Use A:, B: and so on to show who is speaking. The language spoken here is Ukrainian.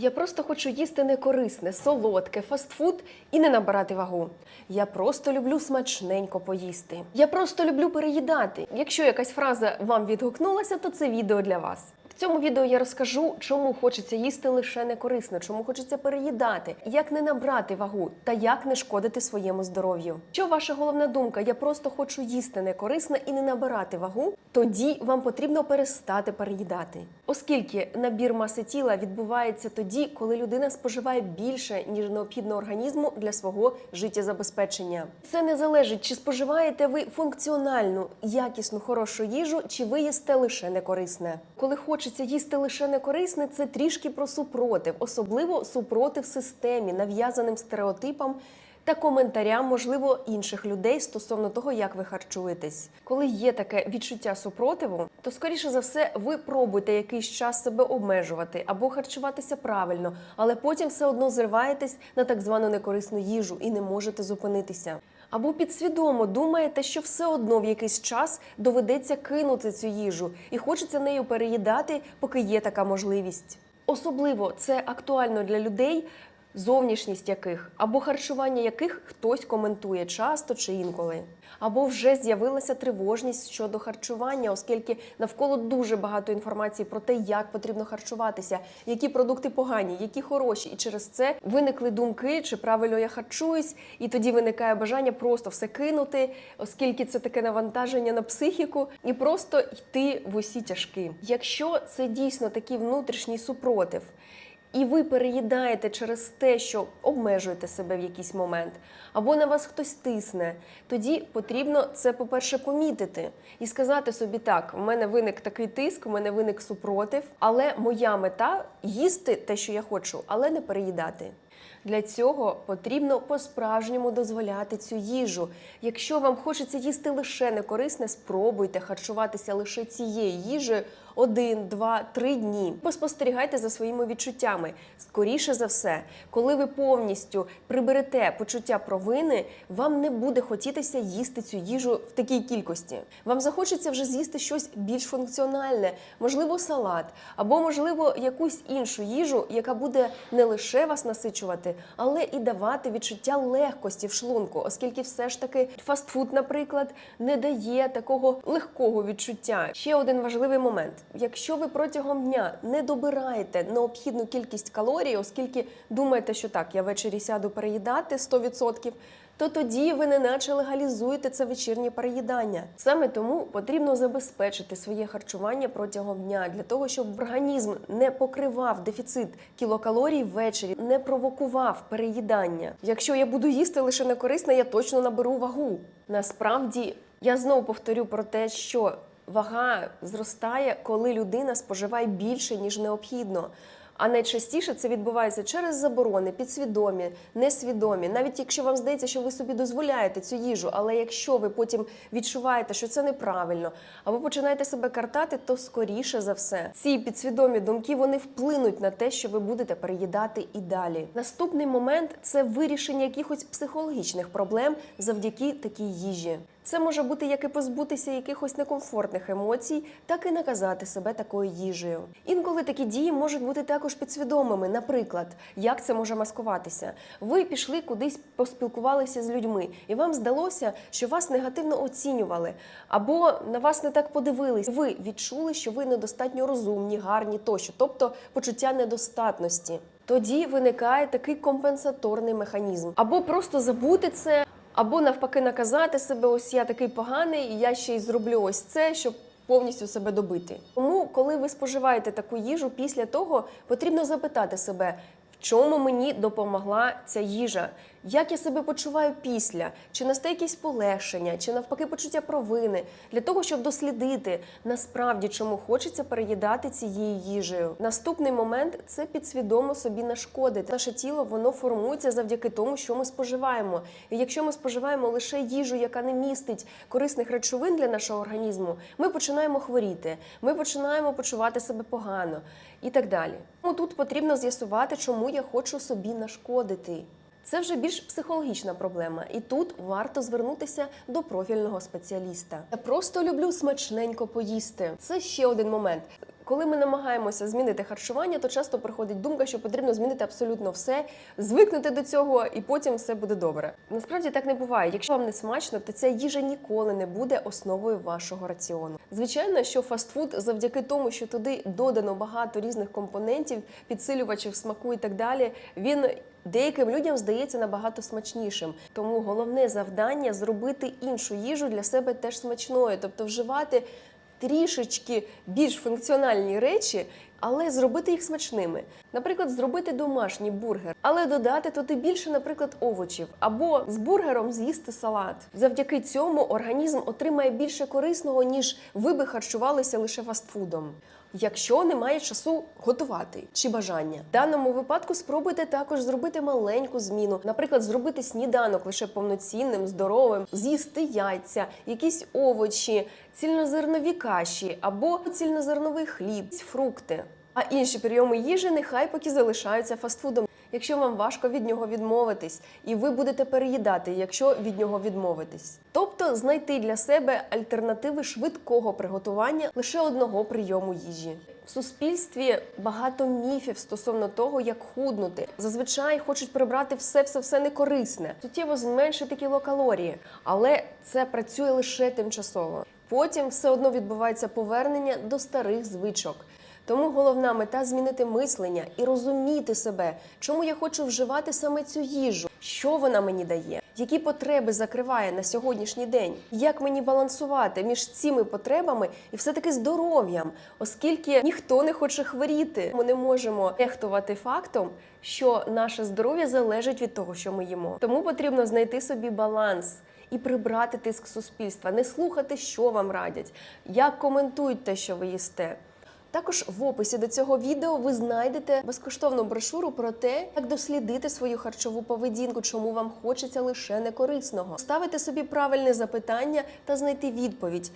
A: Я просто хочу їсти некорисне, солодке, фастфуд і не набирати вагу. Я просто люблю смачненько поїсти. Я просто люблю переїдати. Якщо якась фраза вам відгукнулася, то це відео для вас. Цьому відео я розкажу, чому хочеться їсти лише некорисно, чому хочеться переїдати, як не набрати вагу та як не шкодити своєму здоров'ю. Що ваша головна думка? Я просто хочу їсти некорисно і не набирати вагу. Тоді вам потрібно перестати переїдати, оскільки набір маси тіла відбувається тоді, коли людина споживає більше ніж необхідно організму для свого життєзабезпечення. Це не залежить, чи споживаєте ви функціональну, якісну, хорошу їжу, чи ви їсте лише некорисне. Коли хочеться їсти лише некорисне, це трішки про супротив, особливо супротив системі, нав'язаним стереотипам та коментарям, можливо, інших людей стосовно того, як ви харчуєтесь. Коли є таке відчуття супротиву, то скоріше за все ви пробуєте якийсь час себе обмежувати або харчуватися правильно, але потім все одно зриваєтесь на так звану некорисну їжу і не можете зупинитися. Або підсвідомо думаєте, що все одно в якийсь час доведеться кинути цю їжу і хочеться нею переїдати, поки є така можливість. Особливо це актуально для людей, зовнішність яких або харчування яких хтось коментує часто чи інколи. Або вже з'явилася тривожність щодо харчування, оскільки навколо дуже багато інформації про те, як потрібно харчуватися, які продукти погані, які хороші, і через це виникли думки, чи правильно я харчуюсь, і тоді виникає бажання просто все кинути, оскільки це таке навантаження на психіку, і просто йти в усі тяжки. Якщо це дійсно такий внутрішній супротив. І ви переїдаєте через те, що обмежуєте себе в якийсь момент, або на вас хтось тисне, тоді потрібно це, по-перше, помітити і сказати собі так: у мене виник такий тиск, у мене виник супротив, але моя мета їсти те, що я хочу, але не переїдати. Для цього потрібно по-справжньому дозволяти цю їжу. Якщо вам хочеться їсти лише некорисне, спробуйте харчуватися лише цією їжею один, два, три дні. Поспостерігайте за своїми відчуттями. Скоріше за все, коли ви повністю приберете почуття провини, вам не буде хотітися їсти цю їжу в такій кількості. Вам захочеться вже з'їсти щось більш функціональне, можливо, салат, або можливо якусь іншу їжу, яка буде не лише вас насичувати, але і давати відчуття легкості в шлунку, оскільки все ж таки фастфуд, наприклад, не дає такого легкого відчуття. Ще один важливий момент: якщо ви протягом дня не добираєте необхідну кількість калорій, оскільки думаєте, що так, я ввечері сяду переїдати 100%, то тоді ви неначе легалізуєте це вечірнє переїдання. Саме тому потрібно забезпечити своє харчування протягом дня для того, щоб організм не покривав дефіцит кілокалорій ввечері, не провокував переїдання. Якщо я буду їсти лише некорисне, я точно наберу вагу. Насправді я знову повторю про те, що вага зростає, коли людина споживає більше ніж необхідно. А найчастіше це відбувається через заборони, підсвідомі, несвідомі. Навіть якщо вам здається, що ви собі дозволяєте цю їжу, але якщо ви потім відчуваєте, що це неправильно, або починаєте себе картати, то скоріше за все ці підсвідомі думки вони вплинуть на те, що ви будете переїдати і далі. Наступний момент це вирішення якихось психологічних проблем завдяки такій їжі. Це може бути як і позбутися якихось некомфортних емоцій, так і наказати себе такою їжею. Інколи такі дії можуть бути також підсвідомими. Наприклад, як це може маскуватися? Ви пішли кудись, поспілкувалися з людьми, і вам здалося, що вас негативно оцінювали, або на вас не так подивились. Ви відчули, що ви недостатньо розумні, гарні тощо, тобто почуття недостатності. Тоді виникає такий компенсаторний механізм, або просто забути це. Або навпаки наказати себе, ось я такий поганий, і я ще й зроблю ось це, щоб повністю себе добити. Тому, коли ви споживаєте таку їжу, після того потрібно запитати себе, чому мені допомогла ця їжа, як я себе почуваю після, чи настає якесь полегшення, чи навпаки почуття провини, для того, щоб дослідити насправді, чому хочеться переїдати цією їжею. Наступний момент це підсвідомо собі нашкодити. Наше тіло воно формується завдяки тому, що ми споживаємо. І якщо ми споживаємо лише їжу, яка не містить корисних речовин для нашого організму, ми починаємо хворіти, ми починаємо почувати себе погано і так далі. Тому тут потрібно з'ясувати, чому я хочу собі нашкодити. Це вже більш психологічна проблема, і тут варто звернутися до профільного спеціаліста. Я просто люблю смачненько поїсти. Це ще один момент. Коли ми намагаємося змінити харчування, то часто приходить думка, що потрібно змінити абсолютно все, звикнути до цього, і потім все буде добре. Насправді так не буває. Якщо вам не смачно, то ця їжа ніколи не буде основою вашого раціону. Звичайно, що фастфуд завдяки тому, що туди додано багато різних компонентів, підсилювачів смаку і так далі, він деяким людям здається набагато смачнішим. Тому головне завдання зробити іншу їжу для себе теж смачною, тобто вживати трішечки більш функціональні речі, але зробити їх смачними. Наприклад, зробити домашній бургер, але додати туди більше, наприклад, овочів, або з бургером з'їсти салат. Завдяки цьому організм отримає більше корисного, ніж ви би харчувалися лише фастфудом. Якщо немає часу готувати чи бажання, в даному випадку спробуйте також зробити маленьку зміну, наприклад, зробити сніданок лише повноцінним, здоровим, з'їсти яйця, якісь овочі, цільнозернові каші або цільнозерновий хліб, фрукти. А інші прийоми їжі нехай поки залишаються фастфудом. Якщо вам важко від нього відмовитись, і ви будете переїдати, якщо від нього відмовитись. Тобто знайти для себе альтернативи швидкого приготування лише одного прийому їжі. В суспільстві багато міфів стосовно того, як худнути. Зазвичай хочуть прибрати все, все, все некорисне, суттєво зменшити кілокалорії, але це працює лише тимчасово. Потім все одно відбувається повернення до старих звичок. Тому головна мета змінити мислення і розуміти себе, чому я хочу вживати саме цю їжу, що вона мені дає, які потреби закриває на сьогоднішній день, як мені балансувати між цими потребами і все-таки здоров'ям, оскільки ніхто не хоче хворіти. Ми не можемо нехтувати фактом, що наше здоров'я залежить від того, що ми їмо. Тому потрібно знайти собі баланс. І прибрати тиск суспільства, не слухати, що вам радять, як коментують те, що ви їсте. Також в описі до цього відео ви знайдете безкоштовну брошуру про те, як дослідити свою харчову поведінку, чому вам хочеться лише некорисного, ставити собі правильне запитання та знайти відповідь.